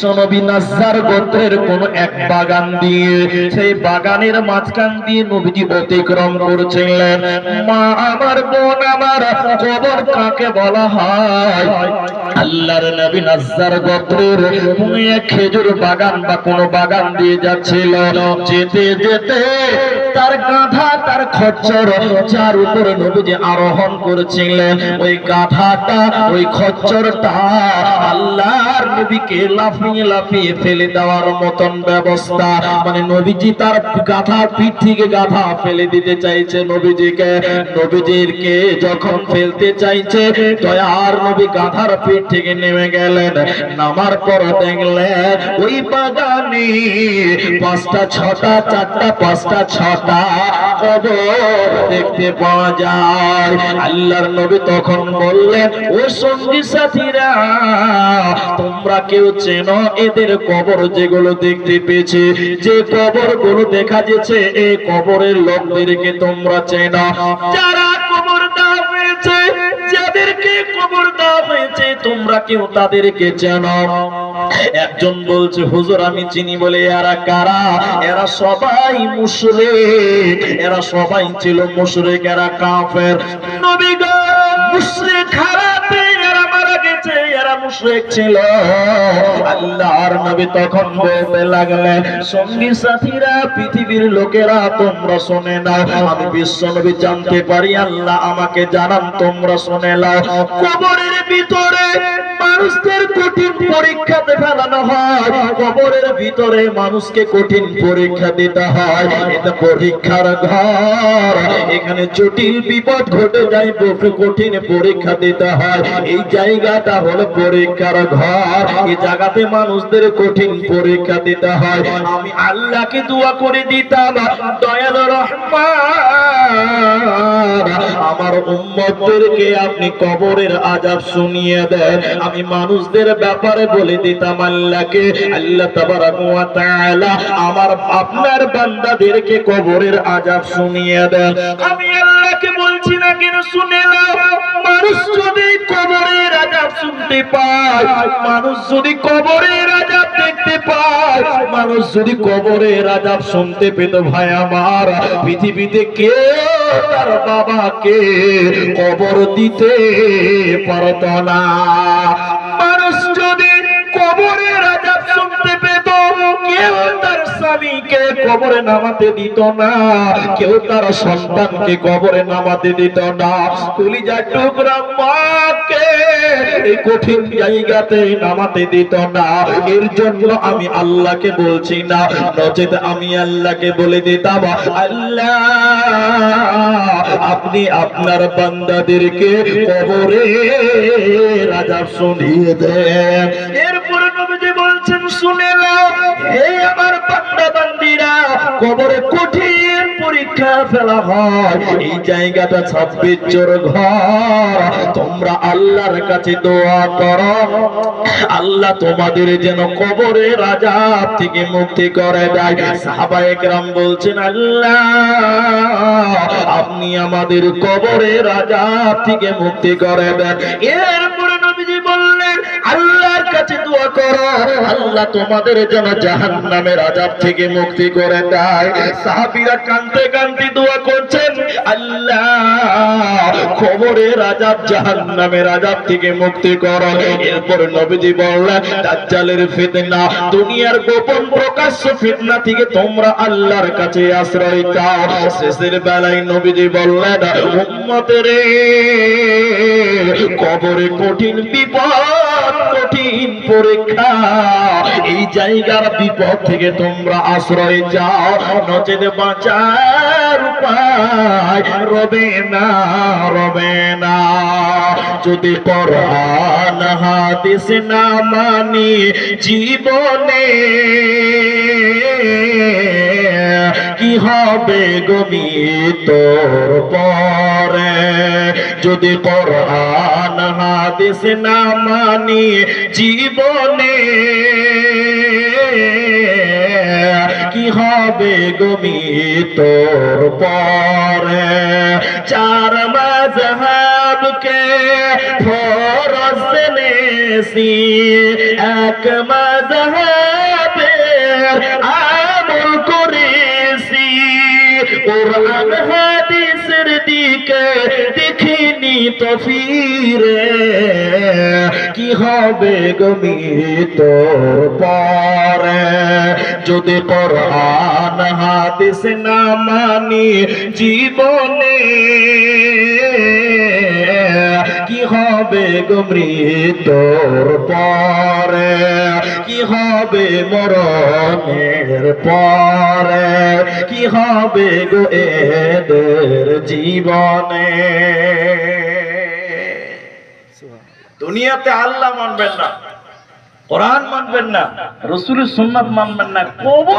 বিশ্বনবী নাজ্জার গোত্রের কোন এক বাগান দিয়ে, সেই বাগানের মাঝখান দিয়ে অতিক্রম করছিলেন। মা, আমার বোন, আমার কবর কাকে বলা হয়? আল্লাহর নবী গোত্রের খেজুর বাগান বা কোন বাগান দিয়ে যাচ্ছিল। যেতে যেতে তার গাধা, তার খচ্চর, যার উপরে নবীজি আরোহণ করেছিলেন। ওই গাধাটা, ওই খচ্চরটা আল্লাহর নবীকে লাফিয়ে লাফিয়ে ফেলে দেওয়ার মতন ব্যবস্থা। মানে নবীজি তার পিঠ থেকে ফেলে দিতে চাইছে নবীজিকে। যখন ফেলতে চাইছে নবী গাধার পিঠ থেকে নেমে গেলেন। নামার পর দেখলেন ওই পাঁচটা, ছটা, চারটা, পাঁচটা, ছটা কবর দেখতে পাওয়া যায়। আল্লাহর নবী তখন বললেন, ও সঙ্গী সাথীরা, তোমরা কেউ চেনো এদের কবর যেগুলো দেখতে পেয়েছে, যে কবরগুলো দেখা যেছে এই কবরের লোকদেরকে তোমরা চেনো যারা কবর দেওয়া হয়েছে, যাদেরকে কবর হয়েছে, তোমরা কেউ তাদেরকে একজন বলছে, হুজুর, আমি চিনি বলে, এরা কারা? এরা সবাই মুশরিক। এরা সবাই ছিল মুশরিক, এরা কাফের। নবী গো মুশরিক এরা মুশরিক ছিল আল্লাহর নবী তখন বলতে লাগলেন, সঙ্গী সাথীরা, পৃথিবীর লোকেরা, তোমরা শুনে নাও। আমি বিশ্ব নবী জানতে পারি, আল্লাহ আমাকে জানান, তোমরা শুনে নাও। কবরের ভিতরে মানুষদের কঠিন পরীক্ষাতে ফেলানো হয়। কবরের ভিতরে মানুষকে কঠিন পরীক্ষা দিতে হয়। এটা পরীক্ষার ঘর। এখানে জটিল বিপদ ঘটে যায় বফে কঠিন পরীক্ষা দিতে হয়। এই জায়গাটা হলো পরীক্ষার ঘর। এই জায়গাতে মানুষদের কঠিন পরীক্ষা দিতে হয়। আমি আল্লাহকে দোয়া করে দিতাম, দয়াল আমার উম্মতদেরকে আপনি কবরের আজাব শুনিয়ে দেন। আমি মানুষদের ব্যাপারে বলে দিতাম আল্লাহকে। আল্লাহ তাআলা আমার আপনার বান্দাদেরকে কবরের আজাব শুনিয়ে দেন। আমি আল্লাহকে বলছি না কেন শুনে নাও। মানুষ যদি কবরের আজাব শুনতে পায়, মানুষ যদি কবরের আজাব দেখতে পায়, মানুষ যদি কবরের আজাব শুনতে পেত, ভাই আমার, পৃথিবীতে কে তার বাবাকে কবর দিতে পারত না? মানুষ যদি কবরের আজাব শুনতে পেত, কেউ কবরে নামাতে দিত না। কেউ তার সন্তানকে কবরে নামাতে দিত না। টুকরা মাকে এই কঠিন জায়গাতে নামাতে দিত না। এর জন্য আমি আল্লাহকে বলছি না। নচেত আমি আল্লাহকে বলে দিতাম, আল্লাহ, আপনি আপনার বান্দাদেরকে কবরে রাজা শুনিয়ে দেন। এরপরে নবীজি বলছেন, শুনে কবরে কঠিন পরীক্ষা ফেলা হয়। এই জায়গাটা ছাব্বিশ চোর ঘর। তোমরা আল্লাহর কাছে দোয়া করো। আল্লাহ তোমাদের যেন কবরে রাজা থেকে মুক্তি করে দেয়। সাহাবায়ে কেরাম বলছেন, আল্লাহ, আপনি আমাদের কবরে রাজা থেকে মুক্তি করে দেন। এরপরে দুনিয়ার গোপন প্রকাশ্য ফিতনা থেকে তোমরা আল্লাহর কাছে আশ্রয় চাও। শেষের বেলায় নবীজি বললেন কবরে কঠিন বিপদ কঠিন পরীক্ষা। এই জায়গার বিপদ থেকে তোমরা আশ্রয় যাও নচেত বাঁচার উপায় রবে না রবে না। যদি পড়ান হাদিস না মানি, জীবনে হবে গমি তোর পরে। যদি কোরআন, হাদিস না মানি জীবনে, কি হবে গমি তোর পরে? চার মাঝহাব কে ফরজ নেছি এক আমল করেছি কোরআন হাদিসের দিকে দেখিনি তো ফিরে কি হবে গমি তো পরে? যদি কোরআন হাদিস না মানি জীবনে কি হবে গমৃ তোর পরে? কি হবে মরণের পরে? কি হবে গো এদের জীবনে? দুনিয়াতে আল্লাহ মানবেন না, কোরআন মানবেন না, রসুলের সুন্নাত মানবেন না, কবর